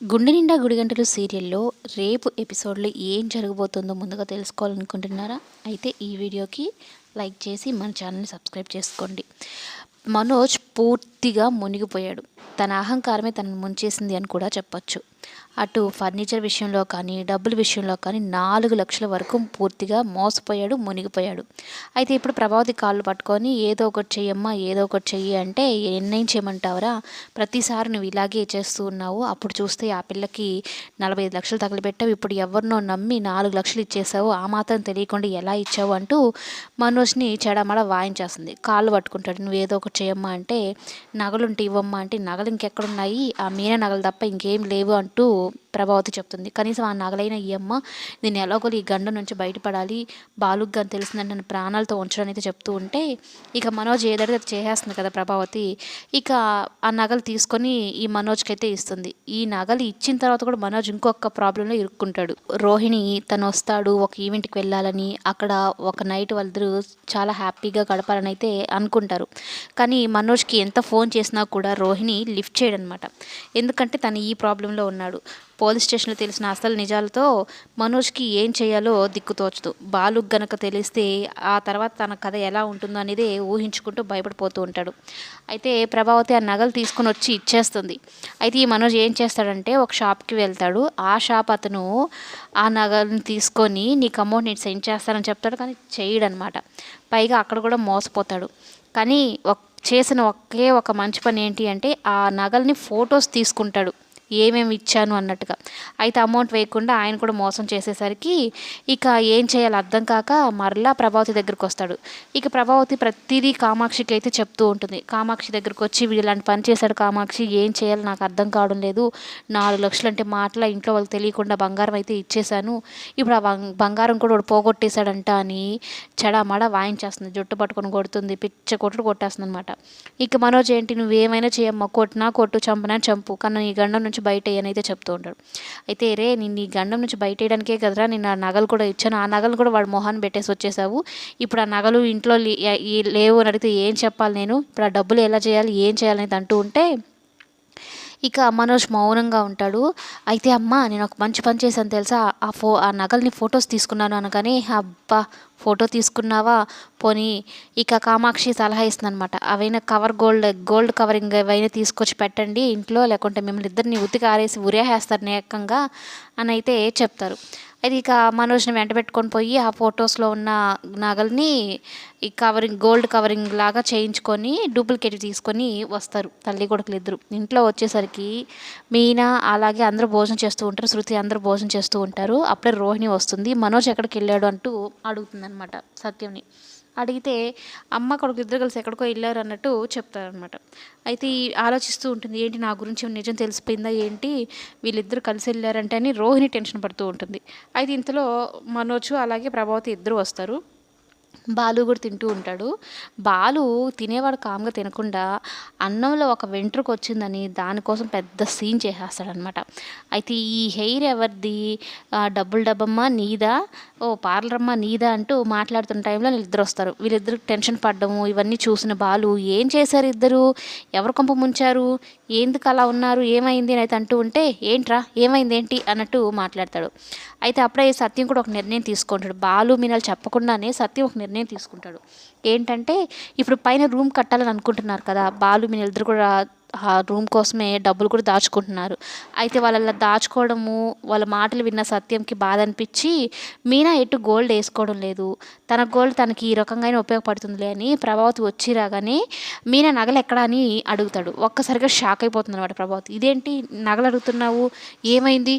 గుండె నిండా గుడిగంటలు సీరియల్లో రేపు ఎపిసోడ్లో ఏం జరగబోతుందో ముందుగా తెలుసుకోవాలనుకుంటున్నారా? అయితే ఈ వీడియోకి లైక్ చేసి మన ఛానల్ని సబ్స్క్రైబ్ చేసుకోండి. మనోజ్ పూర్తిగా మునిగిపోయాడు. తన అహంకారమే తనను ముంచేసింది అని కూడా చెప్పొచ్చు. అటు ఫర్నిచర్ విషయంలో కానీ డబ్బుల విషయంలో కానీ నాలుగు లక్షల వరకు పూర్తిగా మోసపోయాడు మునిగిపోయాడు. అయితే ఇప్పుడు ప్రభావతి కాళ్ళు పట్టుకొని ఏదో ఒకటి చెయ్యమ్మా ఏదో ఒకటి చెయ్యి అంటే నిర్ణయం చేయమంటావరా? ప్రతిసారి నువ్వు ఇలాగే చేస్తూ ఉన్నావు. అప్పుడు చూస్తే ఆ పిల్లకి నలభై ఐదు లక్షలు తగలబెట్టావు ఇప్పుడు ఎవరినో నమ్మి నాలుగు లక్షలు ఇచ్చేసావు. ఆ మాత్రం తెలియకుండా ఎలా ఇచ్చావు? అంటూ మనోజ్ని చెడమడ వాయించేస్తుంది. కాళ్ళు పట్టుకుంటాడు. నువ్వు ఏదో ఒకటి చేయమ్మా అంటే నగలుంటే ఇవ్వమ్మా అంటే నగలు ఇంకెక్కడున్నాయి? ఆ మీన నగలు తప్ప ఇంకేం లేవు అంటూ to ప్రభావతి చెప్తుంది. కనీసం ఆ నగలైన ఈ అమ్మ నేను ఎలాగోలు ఈ గండం నుంచి బయటపడాలి. బాలుగ్గా అని తెలిసిందని నన్ను ప్రాణాలతో ఉంచడం అయితే చెప్తూ ఉంటే ఇక మనోజ్ ఏదైతే చేసేస్తుంది కదా ప్రభావతి ఇక ఆ నగలు తీసుకొని ఈ మనోజ్కి అయితే ఇస్తుంది. ఈ నగలు ఇచ్చిన తర్వాత కూడా మనోజ్ ఇంకొక ప్రాబ్లంలో ఇరుక్కుంటాడు. రోహిణి తను వస్తాడు ఒక ఈవెంట్కి వెళ్ళాలని అక్కడ ఒక నైట్ వాళ్ళిద్దరూ చాలా హ్యాపీగా గడపాలని అయితే అనుకుంటారు. కానీ మనోజ్కి ఎంత ఫోన్ చేసినా కూడా రోహిణి లిఫ్ట్ చేయడనమాట ఎందుకంటే తను ఈ ప్రాబ్లంలో ఉన్నాడు. పోలీస్ స్టేషన్లో తెలిసిన అసలు నిజాలతో మనోజ్కి ఏం చేయాలో దిక్కుతోచదు బాలు గనక తెలిస్తే ఆ తర్వాత తన కథ ఎలా ఉంటుందో అనేది ఊహించుకుంటూ భయపడిపోతూ ఉంటాడు. అయితే ప్రభావతి ఆ నగలు తీసుకొని వచ్చి ఇచ్చేస్తుంది. అయితే ఈ మనోజ్ ఏం చేస్తాడంటే ఒక షాప్కి వెళ్తాడు. ఆ షాప్ అతను ఆ నగలను తీసుకొని నీకు అమౌంట్ నేను సెండ్ చేస్తానని చెప్తాడు. కానీ చేయడనమాట. పైగా అక్కడ కూడా మోసపోతాడు. కానీ ఒక చేసిన ఒకే ఒక మంచి పని ఏంటి అంటే ఆ నగల్ని ఫొటోస్ తీసుకుంటాడు. ఏమేమి ఇచ్చాను అన్నట్టుగా. అయితే అమౌంట్ వేయకుండా ఆయన కూడా మోసం చేసేసరికి ఇక ఏం చేయాలో అర్థం కాక మరలా ప్రభావతి దగ్గరికి వస్తాడు. ఇక ప్రభావతి ప్రతిదీ కామాక్షికి అయితే చెప్తూ ఉంటుంది. కామాక్షి దగ్గరికి వచ్చి వీడు ఇలాంటి పని చేశాడు కామాక్షి ఏం చేయాలో నాకు అర్థం కావడం లేదు. నాలుగు లక్షలు అంటే మాటల ఇంట్లో వాళ్ళకి తెలియకుండా బంగారం అయితే ఇచ్చేశాను. ఇప్పుడు ఆ బంగారం కూడా వాడు పోగొట్టేశాడంట అని చెడమడ వాయించేస్తుంది. జుట్టు పట్టుకొని కొడుతుంది. పిచ్చ కొట్టుడు కొట్టేస్తుంది అనమాట ఇక మనోజ్ ఏంటి నువ్వేమైనా చేయమ్మా. కొట్టినా కొట్టు చంపనా చంపు. కానీ ఈ గండం నుంచి నుంచి బయట అయితే చెప్తూ ఉంటాడు. అయితే రే నేను ఈ గండం నుంచి బయట వేయడానికే కదరా నేను ఆ నగలు కూడా ఇచ్చాను. ఆ నగలు కూడా వాడు మొహాన్ని పెట్టేసి వచ్చేసావు. ఇప్పుడు ఆ నగలు ఇంట్లో లేవు అని అడిగితే ఏం చెప్పాలి నేను? ఇప్పుడు ఆ డబ్బులు ఎలా చేయాలి ఏం చేయాలని అంటూ ఉంటే ఇక మనోజ్ మౌనంగా ఉంటాడు. అయితే అమ్మ నేను ఒక మంచి పని చేశాను తెలుసా? ఆ ఫో ఆ నగల్ని ఫొటోస్ తీసుకున్నాను అనగానే అబ్బా ఫోటో తీసుకున్నావా? పోనీ. ఇక కామాక్షి సలహా ఇస్తుందనమాట అవైనా కవర్ గోల్డ్ గోల్డ్ కవరింగ్ అవైనా తీసుకొచ్చి పెట్టండి ఇంట్లో లేకుంటే మిమ్మల్ని ఇద్దరిని ఉతికి ఆరేసి ఉరేహేస్తారు నేకంగా అని అయితే చెప్తారు. ఇక మనోజ్ని వెంట పెట్టుకొని పోయి ఆ ఫొటోస్లో ఉన్న నగల్ని ఈ కవరింగ్ గోల్డ్ కవరింగ్ లాగా చేయించుకొని డూప్లికేట్ తీసుకొని వస్తారు. తల్లి కొడుకులు ఇద్దరు. ఇంట్లో వచ్చేసరికి మీనా అలాగే అందరూ భోజనం చేస్తూ ఉంటారు. శృతి అందరూ భోజనం చేస్తూ ఉంటారు. అప్పుడే రోహిణి వస్తుంది. మనోజ్ ఎక్కడికి వెళ్ళాడు అంటూ అడుగుతుందనమాట సత్యంని. అడిగితే అమ్మ కొడుకు ఇద్దరు కలిసి ఎక్కడికో వెళ్ళారు అన్నట్టు చెప్తారనమాట అయితే ఆలోచిస్తూ ఉంటుంది ఏంటి నా గురించి నిజం తెలిసిపోయిందా ఏంటి? వీళ్ళిద్దరు కలిసి వెళ్ళారంటే అని రోహిణి టెన్షన్ పడుతూ ఉంటుంది. అయితే ఇంతలో మనోజు అలాగే ప్రభావతి ఇద్దరు వస్తారు. బాలు కూడా తింటూ ఉంటాడు. బాలు తినేవాడు కామ్గా తినకుండా అన్నంలో ఒక వెంట్రుకు వచ్చిందని దానికోసం పెద్ద సీన్ చేసేస్తాడనమాట అయితే ఈ హెయిర్ ఎవరిది? డబ్బులు డబ్బమ్మ నీదా? ఓ పార్లరమ్మ నీదా అంటూ మాట్లాడుతున్న టైంలో వీళ్ళిద్దరు వస్తారు. వీళ్ళిద్దరు టెన్షన్ పడ్డము ఇవన్నీ చూసిన బాలు ఏం చేశారు ఇద్దరు? ఎవరు కొంప ముంచారు? ఎందుకు అలా ఉన్నారు? ఏమైంది? అని అయితే అంటూ ఉంటే ఏంట్రా? ఏమైంది ఏంటి అన్నట్టు మాట్లాడతాడు. అయితే అప్పుడే సత్యం కూడా ఒక నిర్ణయం తీసుకుంటాడు. బాలు మీనాలు చెప్పకుండానే సత్యం ఒక నిర్ణయం తీసుకుంటాడు. ఏంటంటే ఇప్పుడు పైన రూమ్ కట్టాలని అనుకుంటున్నారు కదా బాలు మీన ఇద్దరు కూడా ఆ రూమ్ కోసమే డబ్బులు కూడా దాచుకుంటున్నారు. అయితే వాళ్ళ దాచుకోవడము వాళ్ళ మాటలు విన్న సత్యంకి బాధ అనిపించి మీనా ఎటు గోల్డ్ వేసుకోవడం లేదు. తన గోల్డ్ తనకి ఈ రకంగా ఉపయోగపడుతుందిలే అని ప్రభావతి వచ్చి రాగానే మీనా నగలు ఎక్కడ? అని అడుగుతాడు. ఒక్కసారిగా షాక్ అయిపోతుంది అనమాట ప్రభావతి. ఇదేంటి నగలు అడుగుతున్నావు? ఏమైంది?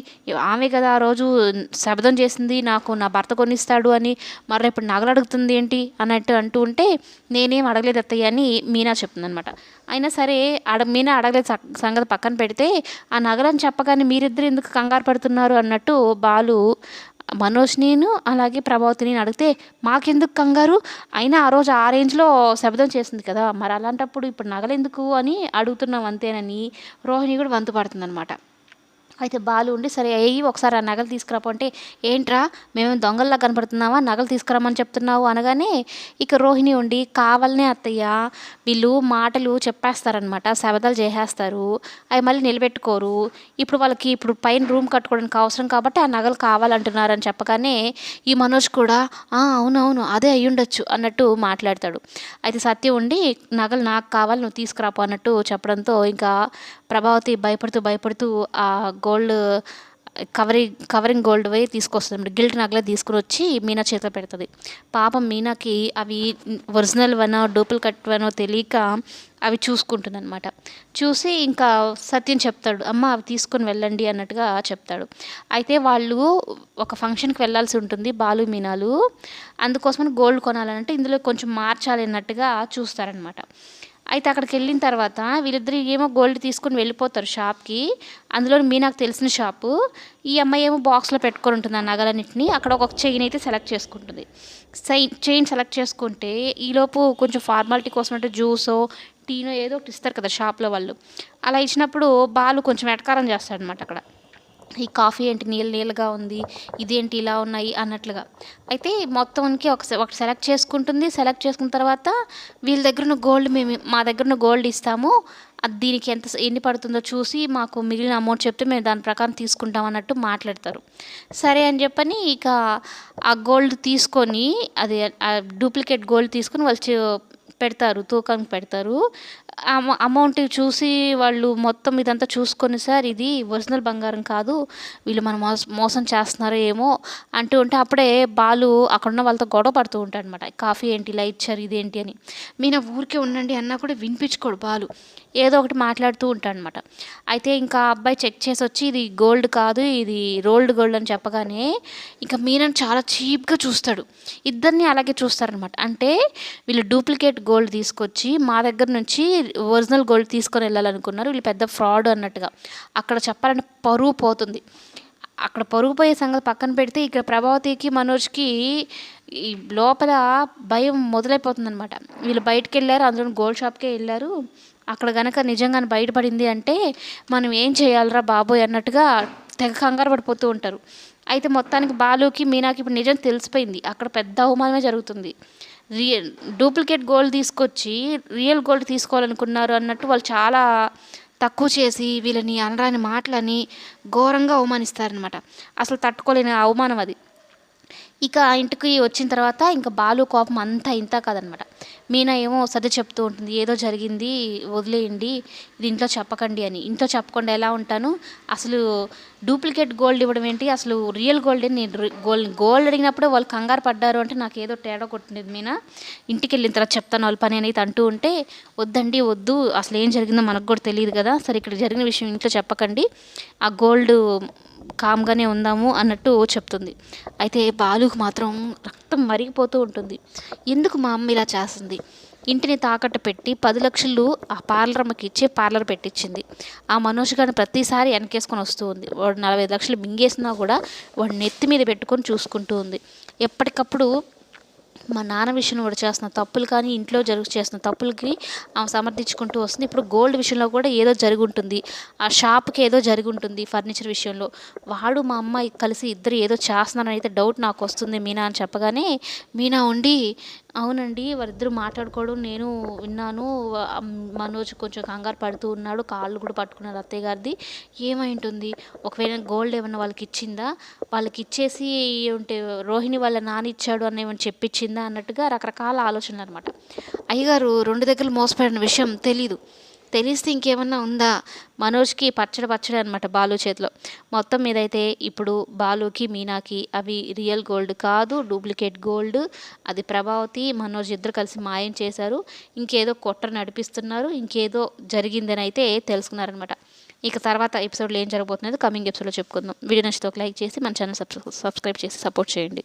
ఆమె కదా ఆ రోజు శబ్దం చేసింది నాకు నా భర్త కొనిస్తాడు అని మరి ఇప్పుడు నగలు అడుగుతుంది ఏంటి? అన్నట్టు అంటూ ఉంటే నేనేం అడగలేదు అత్తయ్య అని మీనా చెప్తుంది అనమాట అయినా సరే ఆడ మీనా అడగలేదు సంగతి పక్కన పెడితే ఆ నగలని చెప్పగానే మీరిద్దరు ఎందుకు కంగారు పడుతున్నారు? అన్నట్టు బాలు మనోజ్ నేను అలాగే ప్రభావతిని అడిగితే మాకెందుకు కంగారు? అయినా ఆ రోజు ఆ రేంజ్లో శబ్దం చేసింది కదా! మరి అలాంటప్పుడు ఇప్పుడు నగలెందుకు? అని అడుగుతున్నాం అంతేనని రోహిణి కూడా వంతు పడుతుందనమాట అయితే బాలు ఉండి సరే అయ్యి ఒకసారి ఆ నగలు తీసుకురాపంటే ఏంట్రా మేము దొంగల్లా కనపడుతున్నావా? నగలు తీసుకురామని చెప్తున్నావు అనగానే ఇక రోహిణి ఉండి కావాలనే అత్తయ్య వీళ్ళు మాటలు చెప్పేస్తారనమాట శబదాలు చేసేస్తారు అవి మళ్ళీ నిలబెట్టుకోరు. ఇప్పుడు వాళ్ళకి ఇప్పుడు పైన రూమ్ కట్టుకోవడానికి అవసరం కాబట్టి ఆ నగలు కావాలంటున్నారని చెప్పగానే ఈ మనోజ్ కూడా అవునవును అదే అయ్యుండొచ్చు అన్నట్టు మాట్లాడతాడు. అయితే సత్యం ఉండి నగలు నాకు కావాలి నువ్వు తీసుకురాపో అన్నట్టు చెప్పడంతో ఇంకా ప్రభావతి భయపడుతూ భయపడుతూ ఆ గోల్డ్ కవరింగ్ కవరింగ్ గోల్డ్ వై తీసుకొస్తుంది గిల్ట్ నగలే తీసుకుని వచ్చి మీనా చేతిలో పెడుతుంది. పాపం మీనాకి అవి ఒరిజినల్ వనో డూప్లికేట్ వనో తెలియక అవి చూసుకుంటుంది అనమాట చూసి ఇంకా సత్యం చెప్తాడు అమ్మ అవి తీసుకొని వెళ్ళండి అన్నట్టుగా చెప్తాడు. అయితే వాళ్ళు ఒక ఫంక్షన్కి వెళ్ళాల్సి ఉంటుంది బాలు మీనాలు. అందుకోసమని గోల్డ్ కొనాలంటే ఇందులో కొంచెం మార్చాలి అన్నట్టుగా చూస్తారనమాట అయితే అక్కడికి వెళ్ళిన తర్వాత వీళ్ళిద్దరు ఏమో గోల్డ్ తీసుకొని వెళ్ళిపోతారు షాప్కి అందులో మీనాకు తెలిసిన షాపు ఈ అమ్మాయి ఏమో బాక్స్లో పెట్టుకొని ఉంటుంది ఆ నగలన్నింటినీ. అక్కడ ఒక చైన్ అయితే సెలెక్ట్ చేసుకుంటుంది. చైన్ సెలెక్ట్ చేసుకుంటే ఈలోపు కొంచెం ఫార్మాలిటీ కోసం అంటే జ్యూసో టీనో ఏదో ఒకటి ఇస్తారు కదా షాప్లో వాళ్ళు. అలా ఇచ్చినప్పుడు బాలు కొంచెం ఎటకారం చేస్తాడనమాట అక్కడ. ఈ కాఫీ ఏంటి? నీళ్ళు నీళ్ళగా ఉంది. ఇదేంటి? ఇలా ఉన్నాయి అన్నట్లుగా. అయితే మొత్తానికి ఒక ఒకటి సెలెక్ట్ చేసుకుంటుంది. సెలెక్ట్ చేసుకున్న తర్వాత వీళ్ళ దగ్గర ఉన్న గోల్డ్ మేము మా దగ్గర ఉన్న గోల్డ్ ఇస్తాము. అది దీనికి ఎంత ఎన్ని పడుతుందో చూసి మాకు మిగిలిన అమౌంట్ చెప్తే మేము దాని ప్రకారం తీసుకుంటాం అన్నట్టు మాట్లాడతారు. సరే అని చెప్పని ఇక ఆ గోల్డ్ తీసుకొని అది డూప్లికేట్ గోల్డ్ తీసుకొని వాళ్ళు పెడతారు తూకం పెడతారు. అమౌంట్ చూసి వాళ్ళు మొత్తం ఇదంతా చూసుకొని సార్ ఇది ఒరిజినల్ బంగారం కాదు వీళ్ళు మనం మోసం చేస్తున్నారో ఏమో అంటూ ఉంటే అప్పుడే బాలు అక్కడున్న వాళ్ళతో గొడవ పడుతూ ఉంటాడు అనమాట కాఫీ ఏంటి? ఇలా ఇచ్చారు ఇదేంటి అని. మీన ఊరికే ఉండండి అన్నా కూడా వినిపించుకోడు బాలు. ఏదో ఒకటి మాట్లాడుతూ ఉంటాడు అనమాట అయితే ఇంకా అబ్బాయి చెక్ చేసి వచ్చి ఇది గోల్డ్ కాదు ఇది రోల్డ్ గోల్డ్ అని చెప్పగానే ఇంకా మీనని చాలా చీప్గా చూస్తాడు. ఇద్దరిని అలాగే చూస్తారనమాట. అంటే వీళ్ళు డూప్లికేట్ గోల్డ్ తీసుకొచ్చి మా దగ్గర నుంచి ఒరిజినల్ గోల్డ్ తీసుకొని వెళ్ళాలనుకున్నారు. వీళ్ళు పెద్ద ఫ్రాడ్ అన్నట్టుగా. అక్కడ చెప్పాలంటే పరువు పోతుంది. అక్కడ పరుగు పోయే సంగతి పక్కన పెడితే ఇక్కడ ప్రభావతికి మనోజ్కి ఈ లోపల భయం మొదలైపోతుందనమాట వీళ్ళు బయటకు వెళ్ళారు అందులో గోల్డ్ షాప్కే వెళ్ళారు. అక్కడ కనుక నిజంగానే బయటపడింది అంటే మనం ఏం చేయాలరా బాబోయ్ అన్నట్టుగా తెగ కంగారు పడిపోతూ ఉంటారు. అయితే మొత్తానికి బాలుకి మీనాకి ఇప్పుడు నిజం తెలిసిపోయింది. అక్కడ పెద్ద అవమానమే జరుగుతుంది. రియల్ డూప్లికేట్ గోల్డ్ తీసుకొచ్చి రియల్ గోల్డ్ తీసుకోవాలనుకున్నారు అన్నట్టు వాళ్ళు చాలా తక్కువ చేసి వీళ్ళని అనరాని మాటలని ఘోరంగా అవమానిస్తారనమాట అసలు తట్టుకోలేని అవమానం అది. ఇక ఇంటికి వచ్చిన తర్వాత ఇంకా బాలు కోపం అంతా ఇంత కాదనమాట. మీనా ఏమో సర్ది చెప్తూ ఉంటుంది ఏదో జరిగింది వదిలేయండి ఇది ఇంట్లో చెప్పకండి అని. ఇంట్లో చెప్పకుండా ఎలా ఉంటాను? అసలు డూప్లికేట్ గోల్డ్ ఇవ్వడం ఏంటి? అసలు రియల్ గోల్డ్ నేను గోల్డ్ గోల్డ్ అడిగినప్పుడే వాళ్ళు కంగారు పడ్డారు అంటే నాకు ఏదో తేడా కొట్టింది మీనా. ఇంటికి వెళ్ళిన తర్వాత చెప్తాను వాళ్ళ పని అనేది అంటూ ఉంటే వద్దండి వద్దు అసలు ఏం జరిగిందో మనకు కూడా తెలియదు కదా. సరే ఇక్కడ జరిగిన విషయం ఇంట్లో చెప్పకండి. ఆ గోల్డ్ కామ్గానే ఉందాము అన్నట్టు చెప్తుంది. అయితే బాలుకు మాత్రం రక్తం మరిగిపోతూ ఉంటుంది. ఎందుకు మా అమ్మ ఇలా చేస్తుంది? ఇంటిని తాకట్టు పెట్టి పది లక్షలు ఆ పార్లర్ అమ్మకి ఇచ్చి పార్లర్ పెట్టించింది ఆ మనోజ్ గారిని ప్రతిసారి వెనకేసుకొని వస్తూ ఉంది. వాడు నలభై లక్షలు మింగేసినా కూడా వాడు నెత్తి మీద పెట్టుకొని చూసుకుంటూ ఉంది. ఎప్పటికప్పుడు మా నాన్న విషయంలో కూడా చేస్తున్న తప్పులు కానీ ఇంట్లో జరుగు చేస్తున్న తప్పులకి ఆమె సమర్థించుకుంటూ వస్తుంది. ఇప్పుడు గోల్డ్ విషయంలో కూడా ఏదో జరిగి ఉంటుంది ఆ షాప్కి ఏదో జరిగి ఉంటుంది ఫర్నిచర్ విషయంలో. వాడు మా అమ్మాయి కలిసి ఇద్దరు ఏదో చేస్తున్నారని అయితే డౌట్ నాకు వస్తుంది మీనా అని చెప్పగానే మీనా ఉండి అవునండి వారిద్దరు మాట్లాడుకోవడం నేను విన్నాను. మనోజ్ కొంచెం కంగారు పడుతూ ఉన్నాడు. కాళ్ళు కూడా పట్టుకున్నారు అత్తయ్య గారిది. ఏమై ఉంటుంది ఒకవేళ గోల్డ్ ఏమైనా వాళ్ళకి ఇచ్చిందా? వాళ్ళకి ఇచ్చేసి ఉంటే రోహిణి వాళ్ళ నాన్న ఇచ్చాడు అని ఏమైనా చెప్పించిందా? అన్నట్టుగా రకరకాల ఆలోచనలు అనమాట అయ్యగారు రెండు దగ్గర మోసపడిన విషయం తెలీదు. తెలిస్తే ఇంకేమన్నా ఉందా? మనోజ్కి పచ్చడి పచ్చడి అనమాట బాలు చేతిలో. మొత్తం మీదైతే ఇప్పుడు బాలుకి మీనాకి అవి రియల్ గోల్డ్ కాదు డూప్లికేట్ గోల్డ్. అది ప్రభావతి మనోజ్ ఇద్దరు కలిసి మాయం చేశారు. ఇంకేదో కొట్ట నడిపిస్తున్నారు. ఇంకేదో జరిగిందని అయితే తెలుసుకున్నారనమాట ఇక తర్వాత ఎపిసోడ్లో ఏం జరగబోతున్నది కమింగ్ ఎపిసోడ్లో చెప్పుకుందాం. వీడియో నచ్చితే ఒక లైక్ చేసి మన ఛానల్ సబ్స్క్రైబ్ చేసి సపోర్ట్ చేయండి.